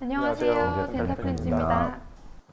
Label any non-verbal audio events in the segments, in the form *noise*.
안녕하세요. 안녕하세요. 덴타프렌즈입니다.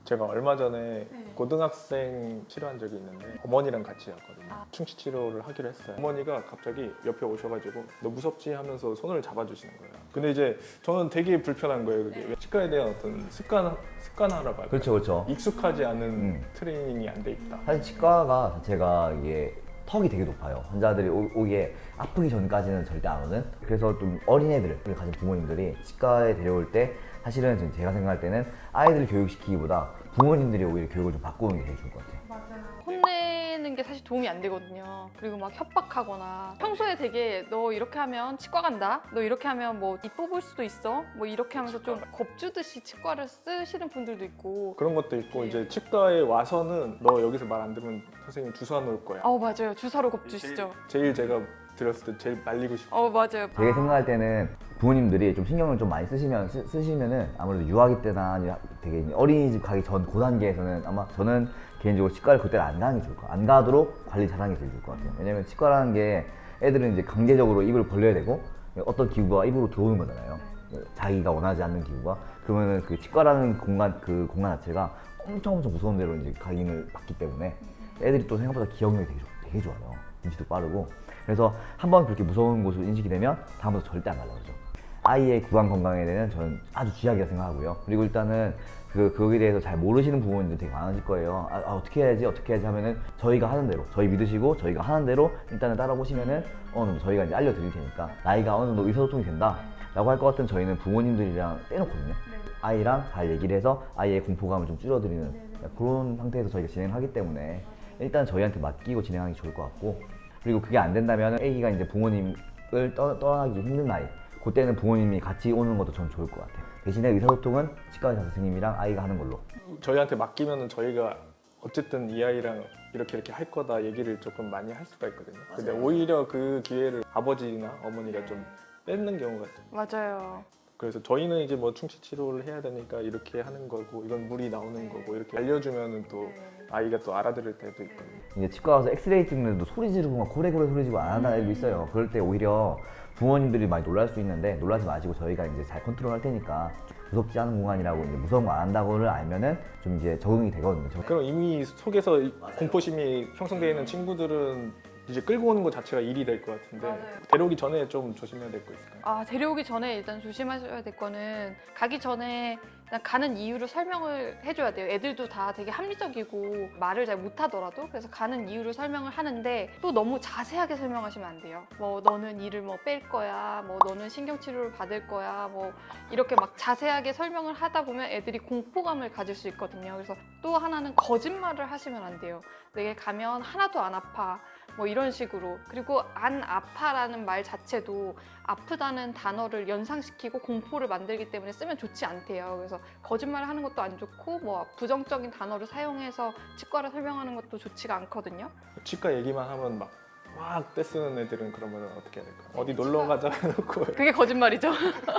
제가 얼마 전에 네. 고등학생 치료한 적이 있는데 어머니랑 같이 갔거든요. 아. 충치 치료를 하기로 했어요. 어머니가 갑자기 옆에 오셔가지고 너 무섭지 하면서 손을 잡아주시는 거예요. 근데 이제 저는 되게 불편한 거예요. 그게 네. 치과에 대한 어떤 습관 습관화라고 할까요? 그렇죠, 그렇죠. 익숙하지 않은 음. 트레이닝이 안 돼 있다. 사실 치과가 자체가 이게 턱이 되게 높아요. 환자들이 오- 오기에 아프기 전까지는 절대 안 오는. 그래서 좀 어린애들을 가진 부모님들이 치과에 데려올 때 사실은 제가 생각할 때는 아이들 교육시키기보다 부모님들이 오히려 교육을 좀 바꾸는 게 제일 좋을 것 같아요. 맞아요. 혼내는 게 사실 도움이 안 되거든요. 그리고 막 협박하거나 평소에 되게 너 이렇게 하면 치과 간다. 너 이렇게 하면 뭐입 뽑을 수도 있어. 뭐 이렇게 하면서 좀 겁주듯이 치과를 쓰시는 분들도 있고. 그런 것도 있고 네. 이제 치과에 와서는 너 여기서 말 안 들으면 선생님 주사 놓을 거야. 어 맞아요. 주사로 겁주시죠. 제일 제가 들었을 때 제일 말리고 싶어. 어 맞아요. 제가 생각할 때는 부모님들이 좀 신경을 좀 많이 쓰시면 쓰, 쓰시면은 아무래도 유아기 때나 되게 어린이집 가기 전 고 단계에서는 아마 저는 개인적으로 치과를 그때는 안 가는 게 좋을 것 같아요. 안 가도록 관리 잘하는 게 제일 좋을 것 같아요. 왜냐면 치과라는 게 애들은 이제 강제적으로 입을 벌려야 되고 어떤 기구가 입으로 들어오는 거잖아요. 자기가 원하지 않는 기구가 그러면은 그 치과라는 공간 그 공간 자체가 엄청 엄청 무서운 데로 이제 각인을 받기 때문에 애들이 또 생각보다 기억력이 되게, 좋, 되게 좋아요. 인지도 빠르고 그래서 한 번 그렇게 무서운 곳으로 인식이 되면 다음부터 절대 안 가려고 그러죠. 아이의 구강 건강에 대해서는 저는 아주 쥐약이라 생각하고요. 그리고 일단은 그 거기에 대해서 잘 모르시는 부모님들 되게 많으실 거예요. 아, 아, 어떻게 해야지 어떻게 해야지 하면은 저희가 하는 대로 저희 믿으시고 저희가 하는 대로 일단은 따라보시면은 어느 정도 저희가 이제 알려드릴 테니까 나이가 어느 정도 의사소통이 된다. 라고 할 것 같으면 저희는 부모님들이랑 떼놓거든요. 아이랑 잘 얘기를 해서 아이의 공포감을 좀 줄여드리는 그런 상태에서 저희가 진행을 하기 때문에 일단 저희한테 맡기고 진행하기 좋을 것 같고 그리고 그게 안 된다면 아기가 이제 부모님을 떠, 떠나기 힘든 나이 그때는 부모님이 같이 오는 것도 전 좋을 것 같아요 대신에 의사소통은 치과 의사 선생님이랑 아이가 하는 걸로 저희한테 맡기면은 저희가 어쨌든 이 아이랑 이렇게 이렇게 할 거다 얘기를 조금 많이 할 수가 있거든요. 근데 오히려 그 기회를 아버지나 어머니가 좀 뺏는 경우가 있어요. 맞아요. 그래서 저희는 이제 뭐 충치 치료를 해야 되니까 이렇게 하는 거고 이건 물이 나오는 거고 이렇게 알려주면은 또 아이가 또 알아들을 때도 있거든요. 이제 치과 가서 엑스레이 찍는데도 소리 지르고 막 고래고래 소리 지르고 안 하는 애도 있어요. 그럴 때 오히려 부모님들이 많이 놀랄 수 있는데 놀라지 마시고 저희가 이제 잘 컨트롤 할 테니까 무섭지 않은 공간이라고 이제 무서운 거 안 한다고를 알면은 좀 이제 적응이 되거든요. 저- 그럼 이미 속에서 이 공포심이 형성되어 있는 친구들은 이제 끌고 오는 것 자체가 일이 될 것 같은데 맞아요. 데려오기 전에 좀 조심해야 될 거 있을까요? 아 데려오기 전에 일단 조심하셔야 될 거는 가기 전에 가는 이유를 설명을 해줘야 돼요. 애들도 다 되게 합리적이고 말을 잘 못하더라도 그래서 가는 이유를 설명을 하는데 또 너무 자세하게 설명하시면 안 돼요. 뭐 너는 이를 뭐 뺄 거야, 뭐 너는 신경 치료를 받을 거야, 뭐 이렇게 막 자세하게 설명을 하다 보면 애들이 공포감을 가질 수 있거든요. 그래서 또 하나는 거짓말을 하시면 안 돼요. 내게 가면 하나도 안 아파. 뭐 이런 식으로 그리고 안 아파라는 말 자체도 아프다는 단어를 연상시키고 공포를 만들기 때문에 쓰면 좋지 않대요. 그래서 거짓말을 하는 것도 안 좋고 뭐 부정적인 단어를 사용해서 치과를 설명하는 것도 좋지가 않거든요. 치과 얘기만 하면 막 막 떼쓰는 애들은 그러면 어떻게 해야 될까요? 어디 놀러 가자 해놓고 *laughs* 그게 거짓말이죠.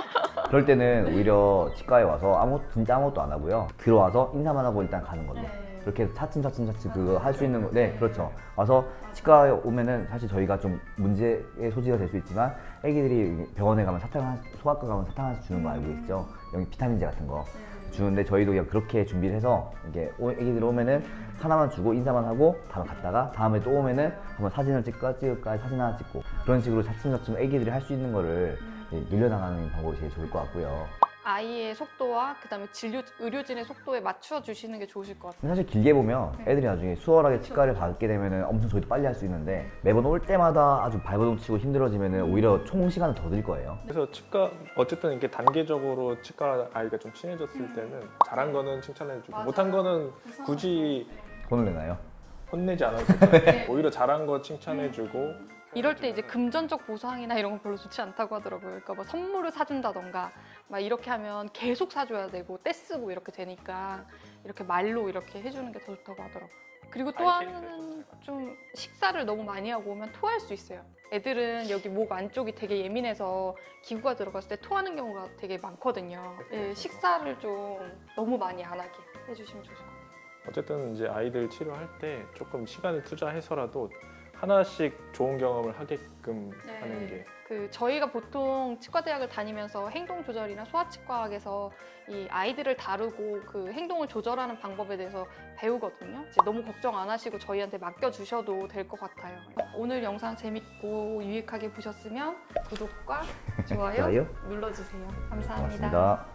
*laughs* 그럴 때는 오히려 치과에 와서 아무 진짜 아무것도 안 하고요. 들어와서 인사만 하고 일단 가는 걸로. 그렇게 해서 차츰 차츰 차츰 그거 할 수 있는 거. 네, 그렇죠. 와서 치과에 오면은 사실 저희가 좀 문제의 소지가 될 수 있지만 애기들이 병원에 가면 사탕 한 소아과 가면 사탕 하나씩 주는 거 알고 계시죠? 여기 비타민제 같은 거 주는데 저희도 그냥 그렇게 준비를 해서 이게 오- 애기들 오면은 하나만 주고 인사만 하고 다음에 갔다가 다음에 또 오면은 한번 사진을 찍까 찍을까 사진 하나 찍고 그런 식으로 차츰차츰 애기들이 할 수 있는 거를 늘려나가는 방법이 제일 좋을 것 같고요. 아이의 속도와 그다음에 진료 의료진의 속도에 맞춰 주시는 게 좋으실 것 같아요. 근데 사실 길게 보면 네. 애들이 나중에 수월하게 치과를 받게 되면은 엄청 저희도 빨리 할 수 있는데 매번 올 때마다 아주 발버둥 치고 힘들어지면은 오히려 총 시간을 더 들 거예요. 그래서 치과 어쨌든 이렇게 단계적으로 치과 아이가 좀 친해졌을 때는 잘한 거는 칭찬해주고 맞아요. 못한 거는 굳이 돈을 내나요? 혼내지 않아도 될까요? *laughs* 오히려 잘한 거 칭찬해주고 이럴 때 이제 금전적 보상이나 이런 건 별로 좋지 않다고 하더라고요. 그러니까 뭐 선물을 사준다던가 막 이렇게 하면 계속 사줘야 되고 떼쓰고 이렇게 되니까 이렇게 말로 이렇게 해주는 게 더 좋다고 하더라고요. 그리고 또 하나는 좀 식사를 너무 많이 하고 오면 토할 수 있어요. 애들은 여기 목 안쪽이 되게 예민해서 기구가 들어갔을 때 토하는 경우가 되게 많거든요. 예, 식사를 좀 너무 많이 안 하게 해주시면 좋을 것 같아요. 어쨌든 이제 아이들 치료할 때 조금 시간을 투자해서라도 하나씩 좋은 경험을 하게끔 네. 하는 게 그 저희가 보통 치과 대학을 다니면서 행동 조절이나 소아치과학에서 이 아이들을 다루고 그 행동을 조절하는 방법에 대해서 배우거든요. 이제 너무 걱정 안 하시고 저희한테 맡겨 주셔도 될 것 같아요. 오늘 영상 재밌고 유익하게 보셨으면 구독과 좋아요 좋아요? 눌러주세요. 감사합니다. 고맙습니다.